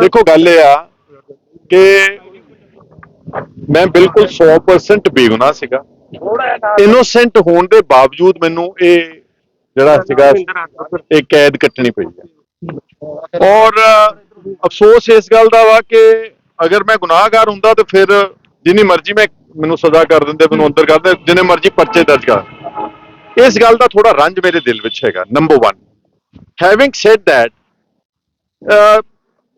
ਦੇਖੋ ਗੱਲ ਇਹ ਆ ਕਿ ਮੈਂ ਬਿਲਕੁਲ 100% ਬੇਗੁਨਾਹ ਸੀਗਾ। ਇਨੋਸੈਂਟ ਹੋਣ ਦੇ ਬਾਵਜੂਦ ਮੈਨੂੰ ਇਹ ਜਿਹੜਾ ਸੀਗਾ ਇਹ ਕੈਦ ਕੱਟਣੀ ਪਈ ਹੈ। ਔਰ ਅਫਸੋਸ ਇਸ ਗੱਲ ਦਾ ਵਾ ਕਿ ਅਗਰ ਮੈਂ ਗੁਨਾਹਗਾਰ ਹੁੰਦਾ ਤੇ ਫਿਰ ਜਿੰਨੀ ਮਰਜ਼ੀ ਮੈਂ ਮੈਨੂੰ ਸਜ਼ਾ ਕਰ ਦਿੰਦੇ ਮੈਨੂੰ ਅੰਦਰ ਕਰ ਦਿੰਦੇ ਜਿੰਨੇ ਮਰਜ਼ੀ ਪਰਚੇ ਦਰਜ ਕਰ ਇਸ ਗੱਲ ਦਾ ਥੋੜਾ ਰੰਜ ਮੇਰੇ ਦਿਲ ਵਿੱਚ ਹੈਗਾ ਨੰਬਰ 1 ਹੈਵਿੰਗ ਸੈਡ ਥੈਟ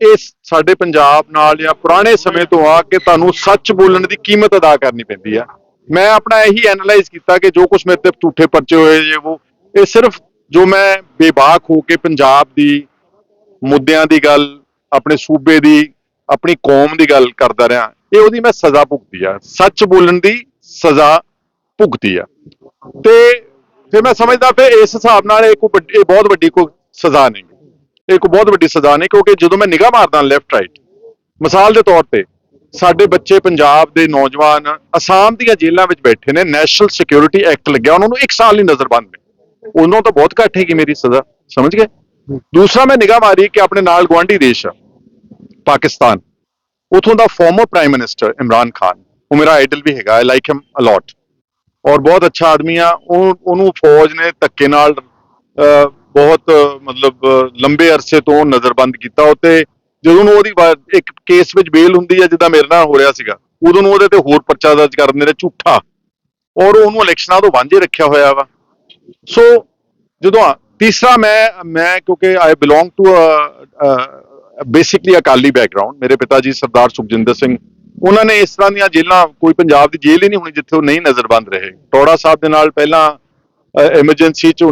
ਇਹ ਸਾਡੇ ਪੰਜਾਬ ਨਾਲ ਜਾਂ ਪੁਰਾਣੇ ਸਮੇਂ ਤੋਂ ਆ ਕੇ ਤੁਹਾਨੂੰ ਸੱਚ ਬੋਲਣ ਦੀ ਕੀਮਤ ਅਦਾ ਕਰਨੀ ਪੈਂਦੀ ਆ। ਮੈਂ ਆਪਣਾ ਇਹੀ ਐਨਲਾਈਜ਼ ਕੀਤਾ ਕਿ ਜੋ ਕੁਝ ਮੇਰੇ ਤੇ ਝੂਠੇ ਪਰਚੇ ਹੋਏ ਜੇ ਉਹ, ਇਹ ਸਿਰਫ ਜੋ ਮੈਂ ਬੇਬਾਕ ਹੋ ਕੇ ਪੰਜਾਬ ਦੀ ਮੁੱਦਿਆਂ ਦੀ ਗੱਲ, ਆਪਣੇ ਸੂਬੇ ਦੀ, ਆਪਣੀ ਕੌਮ ਦੀ ਗੱਲ ਕਰਦਾ ਰਿਹਾ, ਇਹ ਉਹਦੀ ਮੈਂ ਸਜ਼ਾ ਭੁਗਤੀ ਆ। ਸੱਚ ਬੋਲਣ ਦੀ ਸਜ਼ਾ ਭੁਗਤੀ ਆ। ਤੇ ਫਿਰ ਮੈਂ ਸਮਝਦਾ ਫਿਰ ਇਸ ਹਿਸਾਬ ਨਾਲ ਇਹ ਕੋਈ ਵੱਡੀ- ਇਹ ਬਹੁਤ ਵੱਡੀ ਕੋਈ ਸਜ਼ਾ ਨਹੀਂ। ਇਹ ਕੋਈ ਬਹੁਤ ਵੱਡੀ ਸਜ਼ਾ ਨੇ, ਕਿਉਂਕਿ ਜਦੋਂ ਮੈਂ ਨਿਗਾਹ ਮਾਰਦਾ ਲੈਫਟ ਰਾਈਟ ਮਿਸਾਲ ਦੇ ਤੌਰ ਤੇ ਸਾਡੇ ਬੱਚੇ ਪੰਜਾਬ ਦੇ ਨੌਜਵਾਨ ਅਸਾਮ ਦੀਆਂ ਜੇਲ੍ਹਾਂ ਵਿੱਚ ਬੈਠੇ ਨੇ ਨੈਸ਼ਨਲ ਸਿਕਿਉਰਿਟੀ ਐਕਟ ਲੱਗਿਆ, ਉਹਨਾਂ ਨੂੰ 1 ਸਾਲ ਲਈ ਨਜ਼ਰਬੰਦ ਨੇ। ਉਹਨਾਂ ਤੋਂ ਬਹੁਤ ਘੱਟ ਹੈਗੀ ਮੇਰੀ ਸਜ਼ਾ, ਸਮਝ ਗਏ? ਦੂਸਰਾ ਮੈਂ ਨਿਗਾਹ ਮਾਰੀ ਕਿ ਆਪਣੇ ਨਾਲ ਗਵਾਂਢੀ ਦੇਸ਼ ਆ, ਪਾਕਿਸਤਾਨ। ਉਥੋਂ ਦਾ former prime minister Imran Khan, ਉਹ ਮੇਰਾ ਆਈਡਲ ਵੀ ਹੈਗਾ ਆਈ ਲਾਈਕ ਹਿਮ ਅਲੋਟ ਔਰ ਬਹੁਤ ਅੱਛਾ ਆਦਮੀ ਆ, ਉਹ, ਉਹਨੂੰ ਫੌਜ ਨੇ ਧੱਕੇ ਨਾਲ ਬਹੁਤ, ਮਤਲਬ ਲੰਬੇ ਅਰਸੇ ਤੋਂ ਨਜ਼ਰਬੰਦ ਕੀਤਾ ਉਤੇ ਜਦੋਂ ਨੂੰ ਉਹਦੀ ਇੱਕ ਕੇਸ ਵਿੱਚ ਬੇਲ ਹੁੰਦੀ ਹੈ ਜਿੱਦਾਂ ਮੇਰੇ ਨਾਲ ਹੋ ਰਿਹਾ ਸੀਗਾ, ਉਦੋਂ ਨੂੰ ਉਹਦੇ ਤੇ ਹੋਰ ਪਰਚਾ ਦਰਜ ਕਰ ਦਿੰਦੇ ਨੇ ਝੂਠਾ। ਔਰ ਉਹਨੂੰ ਇਲੈਕਸ਼ਨਾਂ ਤੋਂ ਵਾਂਝੇ ਰੱਖਿਆ ਹੋਇਆ ਵਾ। ਸੋ ਜਦੋਂ ਤੀਸਰਾ ਮੈਂ ਮੈਂ ਕਿਉਂਕਿ I belong to basically Akali background ਮੇਰੇ ਪਿਤਾ ਜੀ ਸਰਦਾਰ ਸੁਖਜਿੰਦਰ ਸਿੰਘ, ਉਹਨਾਂ ਨੇ ਇਸ ਤਰ੍ਹਾਂ ਦੀਆਂ ਜੇਲ੍ਹਾਂ, ਕੋਈ ਪੰਜਾਬ ਦੀ ਜੇਲ੍ਹ ਹੀ ਨਹੀਂ ਹੋਣੀ ਜਿੱਥੇ ਉਹ ਨਹੀਂ ਨਜ਼ਰਬੰਦ ਰਹੇ। ਟੋੜਾ ਸਾਹਿਬ ਦੇ ਨਾਲ ਪਹਿਲਾਂ ਐਮਰਜੈਂਸੀ ਚ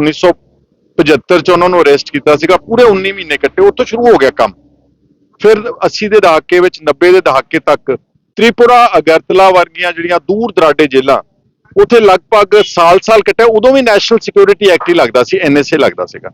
1975 ਚ ਉਹਨਾਂ ਨੂੰ ਅਰੈਸਟ ਕੀਤਾ ਸੀਗਾ, ਪੂਰੇ 19 ਮਹੀਨੇ ਕੱਟੇ ਉੱਥੋਂ ਸ਼ੁਰੂ ਹੋ ਗਿਆ ਕੰਮ। ਫਿਰ 80 ਦੇ ਦਹਾਕੇ ਵਿੱਚ 90 ਦੇ ਦਹਾਕੇ ਤੱਕ, ਤ੍ਰਿਪੁਰਾ, ਅਗਰਤਲਾ ਵਰਗੀਆਂ ਜਿਹੜੀਆਂ ਦੂਰ ਦਰਾਡੇ ਜੇਲ੍ਹਾਂ, ਉੱਥੇ ਲਗਭਗ ਸਾਲ-ਸਾਲ ਕੱਟਿਆ ਉਦੋਂ ਵੀ ਨੈਸ਼ਨਲ ਸਿਕਿਉਰਿਟੀ ਐਕਟ ਹੀ ਲੱਗਦਾ ਸੀ ਐਨਐਸਏ ਲੱਗਦਾ ਸੀਗਾ।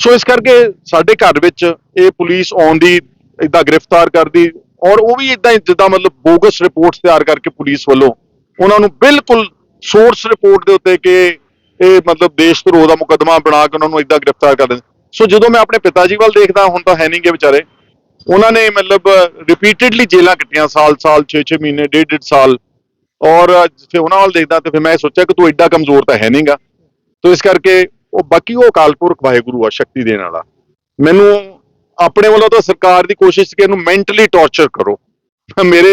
ਸੋ ਇਸ ਕਰਕੇ ਸਾਡੇ ਘਰ ਵਿੱਚ ਇਹ ਪੁਲਿਸ ਆਉਂਦੀ ਇਦਾਂ ਗ੍ਰਿਫਤਾਰ ਕਰਦੀ, ਔਰ ਉਹ ਵੀ ਇਦਾਂ ਜਿੱਦਾਂ ਮਤਲਬ ਬੋਗਸ ਰਿਪੋਰਟਸ ਤਿਆਰ ਕਰਕੇ ਪੁਲਿਸ ਵੱਲੋਂ, ਉਹਨਾਂ ਨੂੰ ਬਿਲਕੁਲ ਸੋਰਸ ਰਿਪੋਰਟ ਦੇ ਉੱਤੇ ਕਿ ਇਹ ਮਤਲਬ ਦੇਸ਼ ਧਰੋ ਦਾ ਮੁਕੱਦਮਾ ਬਣਾ ਕੇ ਉਹਨਾਂ ਨੂੰ ਇਦਾਂ ਗ੍ਰਿਫਤਾਰ ਕਰ ਦਿੰਦੇ। ਸੋ ਜਦੋਂ ਮੈਂ ਆਪਣੇ ਪਿਤਾ ਜੀ ਵੱਲ ਦੇਖਦਾ, ਹੁਣ ਤਾਂ ਹੈ ਨਹੀਂਗੇ ਵਿਚਾਰੇ। ਉਹਨਾਂ ਨੇ ਮਤਲਬ ਰਿਪੀਟਿਡਲੀ ਜੇਲਾਂ ਕੱਟੀਆਂ ਸਾਲ-ਸਾਲ 6-6 ਮਹੀਨੇ, ਡੇਢ ਡੇਢ ਸਾਲ। ਔਰ ਫਿਰ ਉਹਨਾਂ ਵੱਲ ਦੇਖਦਾ ਤੇ ਫਿਰ ਮੈਂ ਸੋਚਿਆ ਕਿ ਤੂੰ ਐਡਾ ਕਮਜ਼ੋਰ ਤਾਂ ਹੈ ਨਹੀਂਗਾ ਤੋ ਇਸ ਕਰਕੇ ਉਹ ਬਾਕੀ ਉਹ ਅਕਾਲ ਪੁਰਖ ਵਾਹਿਗੁਰੂ ਆ, ਸ਼ਕਤੀ ਦੇਣ ਵਾਲਾ। ਮੈਨੂੰ ਆਪਣੇ ਵੱਲੋਂ ਤਾਂ ਸਰਕਾਰ ਦੀ ਕੋਸ਼ਿਸ਼ ਕਿ ਇਹਨੂੰ ਮੈਂਟਲੀ ਟੌਰਚਰ ਕਰੋ। ਮੇਰੇ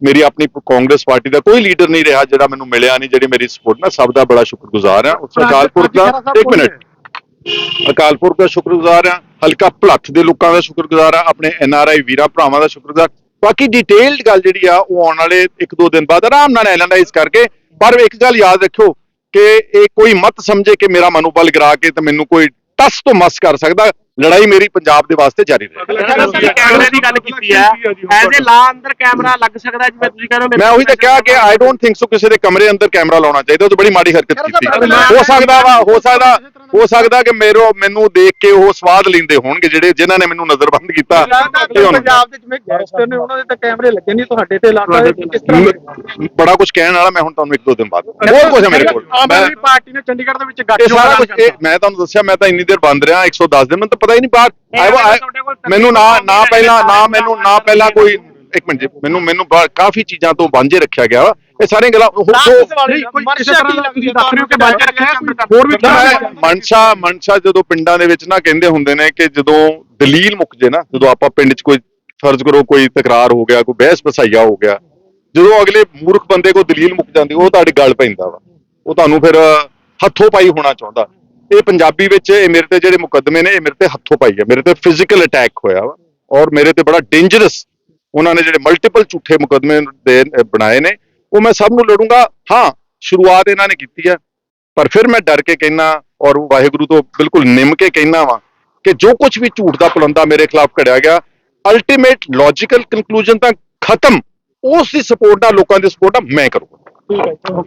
ਮੇਰੀ ਆਪਣੀ ਕਾਂਗਰਸ ਪਾਰਟੀ ਦਾ ਕੋਈ ਲੀਡਰ ਨਹੀਂ ਰਿਹਾ ਜਿਹੜਾ ਮੈਨੂੰ ਮਿਲਿਆ ਨਹੀਂ ਜਿਹੜੀ ਮੇਰੀ ਸਪੋਰਟ ਨਾਲ ਸਭ ਦਾ ਬੜਾ ਸ਼ੁਕਰਗੁਜ਼ਾਰ ਹਾਂ। ਉਸ ਅਕਾਲ ਪੁਰਖ ਦਾ ਇੱਕ ਮਿੰਟ। ਅਕਾਲ ਪੁਰਖ ਦਾ ਸ਼ੁਕਰਗੁਜ਼ਾਰ ਹਾਂ ਹਲਕਾ ਭਲੱਥ ਦੇ ਲੋਕਾਂ ਦਾ ਸ਼ੁਕਰਗੁਜ਼ਾਰ ਹਾਂ ਆਪਣੇ ਐਨ ਆਰ ਆਈ ਵੀਰਾਂ ਭਰਾਵਾਂ ਦਾ ਸ਼ੁਕਰਗੁਜ਼ਾਰ। ਬਾਕੀ ਡਿਟੇਲਡ ਗੱਲ ਜਿਹੜੀ ਆ ਉਹ ਆਉਣ ਵਾਲੇ ਇੱਕ ਦੋ ਦਿਨ ਬਾਅਦ ਆਰਾਮ ਨਾਲ ਐਨਾਲਾਈਜ਼ ਕਰਕੇ ਪਰ ਇੱਕ ਗੱਲ ਯਾਦ ਰੱਖਿਓ ਕਿ ਇਹ ਕੋਈ ਮਤ ਸਮਝੇ ਕਿ ਮੇਰਾ ਮਨੋਬਲ ਗਿਰਾ ਕੇ ਤੇ ਮੈਨੂੰ ਕੋਈ ਟਸ ਤੋਂ ਮਸ ਕਰ ਸਕਦਾ। ਲੜਾਈ ਮੇਰੀ ਪੰਜਾਬ ਦੇ ਵਾਸਤੇ ਜਾਰੀ ਰਹੇਗੀ। ਸਰ ਤੁਸੀਂ ਕੈਮਰੇ ਦੀ ਗੱਲ ਕੀਤੀ ਹੈ ਐਜ਼ ਏ ਲਾ ਅੰਦਰ ਕੈਮਰਾ ਲੱਗ ਸਕਦਾ ਜਿਵੇਂ ਤੁਸੀਂ ਕਹਿੰਦੇ ਹੋ ਮੈਂ ਉਹੀ ਤਾਂ ਕਿਹਾ ਕਿ ਆਈ ਡੋਨਟ ਥਿੰਕ ਸੋ ਕਿਸੇ ਦੇ ਕਮਰੇ ਅੰਦਰ ਕੈਮਰਾ ਲਾਉਣਾ ਚਾਹੀਦਾ ਉਹ ਤਾਂ ਬੜੀ ਮਾੜੀ ਹਰਕਤ ਕੀਤੀ। ਹੋ ਸਕਦਾ ਵਾ ਹੋ ਸਕਦਾ ਹੋ ਸਕਦਾ ਕਿ ਮੇਰੋ ਮੈਨੂੰ ਦੇਖ ਕੇ ਉਹ ਸਵਾਦ ਲੈਂਦੇ ਹੋਣਗੇ ਜਿਹੜੇ ਜਿਨ੍ਹਾਂ ਨੇ ਮੈਨੂੰ ਨਜ਼ਰਬੰਦ ਕੀਤਾ ਤੇ ਹੁਣ ਪੰਜਾਬ ਦੇ ਜਿਵੇਂ ਗੈਂਗਸਟਰ ਨੇ ਉਹਨਾਂ ਦੇ ਤਾਂ ਕੈਮਰੇ ਲੱਗੇ ਨਹੀਂ ਤੁਹਾਡੇ ਤੇ ਇਲਾਕਾ ਦੇ ਕਿਸ ਤਰ੍ਹਾਂ ਮ- ਬੜਾ ਕੁਝ ਕਹਿਣ ਵਾਲਾ ਮੈਂ ਹੁਣ ਤੁਹਾਨੂੰ ਇੱਕ ਦੋ ਦਿਨ ਬਾਅਦ। ਬਹੁਤ ਕੁਝ ਹੈ ਮੇਰੇ ਕੋਲ। ਆਮ ਮੈਂ ਆਦਮੀ ਪਾਰਟੀ ਨੇ ਚੰਡੀਗੜ੍ਹ ਦੇ ਵਿੱਚ ਇਹ ਗੱਠਜੋੜ ਸਾਰਾ ਐਲਾਨ ਕੁਝ ਕਰਤਾ। ਮੈਂ ਤੁਹਾਨੂੰ ਦੱਸਿਆ ਮੈਂ ਤਾਂ ਇੰਨੀ ਦੇਰ ਬੰਦ ਰਿਹਾ 110 ਦਿਨ ਮੈਨੂੰ ਤਾਂ ਪਤਾ ਹੀ ਨਹੀਂ ਕੋਲ ਮੈਨੂੰ ਨਾ ਨਾ ਪਹਿਲਾਂ ਨਾ ਮੈਨੂੰ ਨਾ ਪਹਿਲਾਂ ਕੋਈ ਇੱਕ ਮਿੰਟ ਜੀ ਮੈਨੂੰ ਮੈਨੂੰ ਕਾਫੀ ਚੀਜ਼ਾਂ ਤੋਂ ਵਾਂਝੇ ਰੱਖਿਆ ਗਿਆ। ਇਹ ਸਾਰੀਆਂ ਗੱਲਾਂ ਉਹ- ਕਿਸੇ ਤਰ੍ਹਾਂ ਦਾ ਤੁਸੀਂ ਦੱਸ ਰਹੇ ਹੋ ਕਿ ਰੱਖਿਆ ਹੋਰ ਵੀ ਮਨਸ਼ਾ ਮਨਸ਼ਾ ਜਦੋਂ ਪਿੰਡਾਂ ਦੇ ਵਿੱਚ ਨਾ ਕਹਿੰਦੇ ਹੁੰਦੇ ਨੇ ਕਿ ਜਦੋਂ ਦਲੀਲ ਮੁੱਕ ਜੇ ਨਾ ਜਦੋਂ ਆਪਾਂ ਪਿੰਡ 'ਚ ਕੋਈ ਫਰਜ਼ ਕਰੋ ਕੋਈ ਤਕਰਾਰ ਹੋ ਗਿਆ ਕੋਈ ਬਹਿਸ ਬਸਾਈਆ ਹੋ ਗਿਆ ਜਦੋਂ ਅਗਲੇ ਮੂਰਖ ਬੰਦੇ ਕੋ ਦਲੀਲ ਮੁੱਕ ਜਾਂਦੀ ਉਹ ਤੁਹਾਡੇ ਗੱਲ ਪੈਂਦਾ ਵਾ। ਉਹ ਤੁਹਾਨੂੰ ਫਿਰ ਹੱਥੋਂ ਪਾਈ ਹੋਣਾ ਚਾਹੁੰਦਾ। ਇਹ ਪੰਜਾਬੀ ਵਿੱਚ ਇਹ ਮੇਰੇ ਤੇ ਜਿਹੜੇ ਮੁਕੱਦਮੇ ਨੇ, ਇਹ ਮੇਰੇ ਤੇ ਹੱਥੋਂ ਪਾਈ ਹੈ ਮੇਰੇ ਤੇ ਫਿਜ਼ੀਕਲ ਅਟੈਕ ਹੋਇਆ ਵਾ ਔਰ ਮੇਰੇ ਤੇ ਬੜਾ ਡੇਂਜਰਸ ਉਹਨਾਂ ਨੇ ਜਿਹੜੇ ਮਲਟੀਪਲ ਝੂਠੇ ਮੁਕੱਦਮੇ ਦੇ ਬਣਾਏ ਨੇ, ਉਹ ਮੈਂ ਸਭ ਨੂੰ ਲੜੂੰਗਾ। ਹਾਂ, ਸ਼ੁਰੂਆਤ ਇਹਨਾਂ ਨੇ ਕੀਤੀ ਹੈ ਪਰ ਫਿਰ ਮੈਂ ਡਰ ਕੇ ਕਹਿਣਾ ਔਰ ਵਾਹਿਗੁਰੂ ਤੋਂ ਬਿਲਕੁਲ ਨਿੰਮ ਕੇ ਕਹਿਣਾ ਵਾ ਕਿ ਜੋ ਕੁਝ ਵੀ ਝੂਠ ਦਾ ਪਲੰਦਾ ਮੇਰੇ ਖਿਲਾਫ ਘੜਿਆ ਗਿਆ ਅਲਟੀਮੇਟ ਲੌਜੀਕਲ ਕਨਕਲੂਜਨ ਤਾਂ ਖਤਮ। ਉਸ ਦੀ ਸਪੋਰਟ ਨਾਲ ਲੋਕਾਂ ਦੀ ਸਪੋਰਟ ਆ ਮੈਂ ਕਰੂੰਗਾ। ਠੀਕ ਹੈ